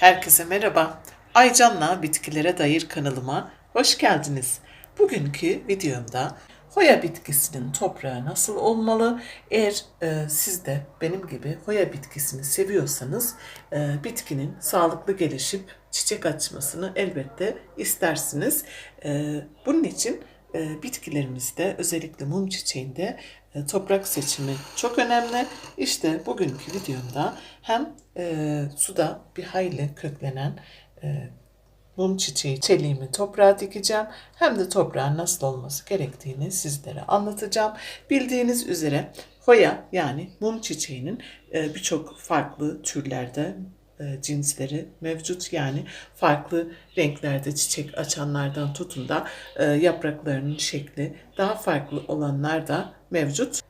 Herkese merhaba. Aycan'la Bitkilere Dair kanalıma hoş geldiniz. Bugünkü videomda hoya bitkisinin toprağı nasıl olmalı? Eğer e, siz de benim gibi hoya bitkisini seviyorsanız e, bitkinin sağlıklı gelişip çiçek açmasını elbette istersiniz. E, bunun için bitkilerimizde özellikle mum çiçeğinde e, toprak seçimi çok önemli. İşte bugünkü videomda hem e, suda bir hayli köklenen e, mum çiçeği çeliğimi toprağa dikeceğim. Hem de toprağın nasıl olması gerektiğini sizlere anlatacağım. Bildiğiniz üzere hoya yani mum çiçeğinin birçok farklı türlerde cinsleri mevcut. Yani farklı renklerde çiçek açanlardan tutun da e, yapraklarının şekli daha farklı olanlar da mevcut.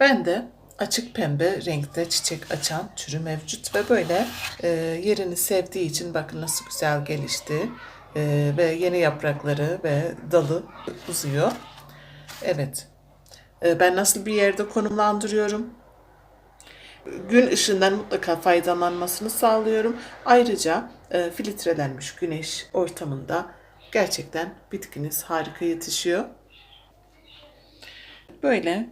Ben de açık pembe renkte çiçek açan türü mevcut ve böyle e, yerini sevdiği için bakın nasıl güzel gelişti E, ve yeni yaprakları ve dalı uzuyor. Evet. E, ben nasıl bir yerde konumlandırıyorum? Gün ışığından mutlaka faydalanmasını sağlıyorum. Ayrıca e, filtrelenmiş güneş ortamında gerçekten bitkiniz harika yetişiyor. Böyle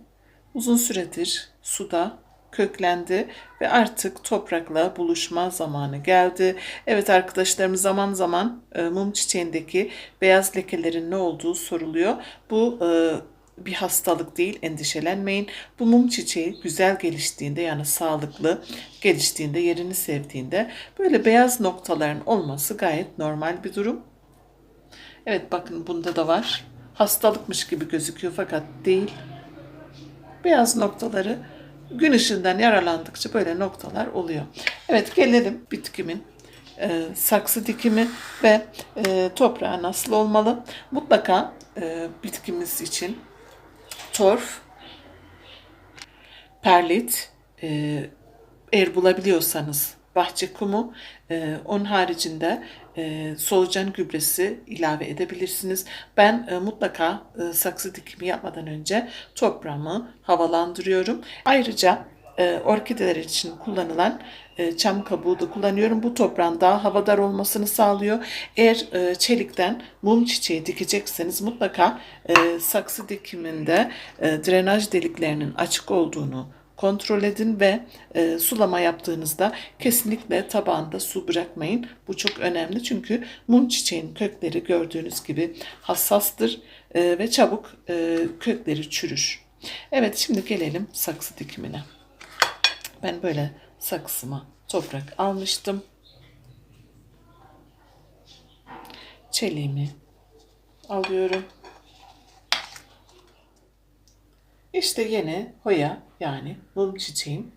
uzun süredir suda köklendi ve artık toprakla buluşma zamanı geldi. Evet arkadaşlarım zaman zaman e, mum çiçeğindeki beyaz lekelerin ne olduğu soruluyor. Bu e, bir hastalık değil endişelenmeyin. Bu mum çiçeği güzel geliştiğinde yani sağlıklı geliştiğinde yerini sevdiğinde böyle beyaz noktaların olması gayet normal bir durum. Evet bakın bunda da var. Hastalıkmış gibi gözüküyor fakat değil. Beyaz noktaları gün ışığından yaralandıkça böyle noktalar oluyor. Evet gelelim bitkimin e, saksı dikimi ve e, toprağı nasıl olmalı? Mutlaka e, bitkimiz için torf, perlit, e, eğer bulabiliyorsanız bahçe kumu, e, onun haricinde e, solucan gübresi ilave edebilirsiniz. Ben e, mutlaka e, saksı dikimi yapmadan önce toprağımı havalandırıyorum. Ayrıca e, orkideler için kullanılan e, çam kabuğu da kullanıyorum. Bu toprağın daha havadar olmasını sağlıyor. Eğer e, çelikten mum çiçeği dikecekseniz mutlaka saksı dikiminde drenaj deliklerinin açık olduğunu kontrol edin ve sulama yaptığınızda kesinlikle tabağında su bırakmayın. Bu çok önemli çünkü mum çiçeğin kökleri gördüğünüz gibi hassastır ve çabuk kökleri çürür. Evet şimdi gelelim saksı dikimine. Ben böyle saksıma toprak almıştım. Çeliğimi alıyorum. İşte yeni hoya yani mum çiçeğim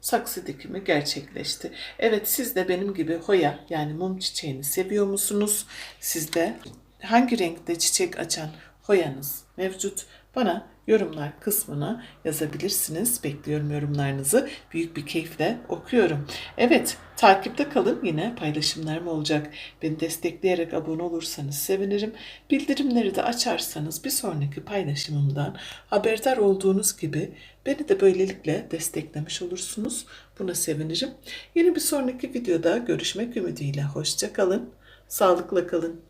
saksı dikimi gerçekleşti. Evet siz de benim gibi hoya yani mum çiçeğini seviyor musunuz? Sizde hangi renkte çiçek açan hoyanız mevcut? Bana yorumlar kısmına yazabilirsiniz. Bekliyorum yorumlarınızı. Büyük bir keyifle okuyorum. Evet, takipte kalın. Yine paylaşımlarım olacak. Beni destekleyerek abone olursanız sevinirim. Bildirimleri de açarsanız bir sonraki paylaşımımdan haberdar olduğunuz gibi beni de böylelikle desteklemiş olursunuz. Buna sevinirim. Yeni bir sonraki videoda görüşmek ümidiyle. Hoşça kalın. Sağlıkla kalın.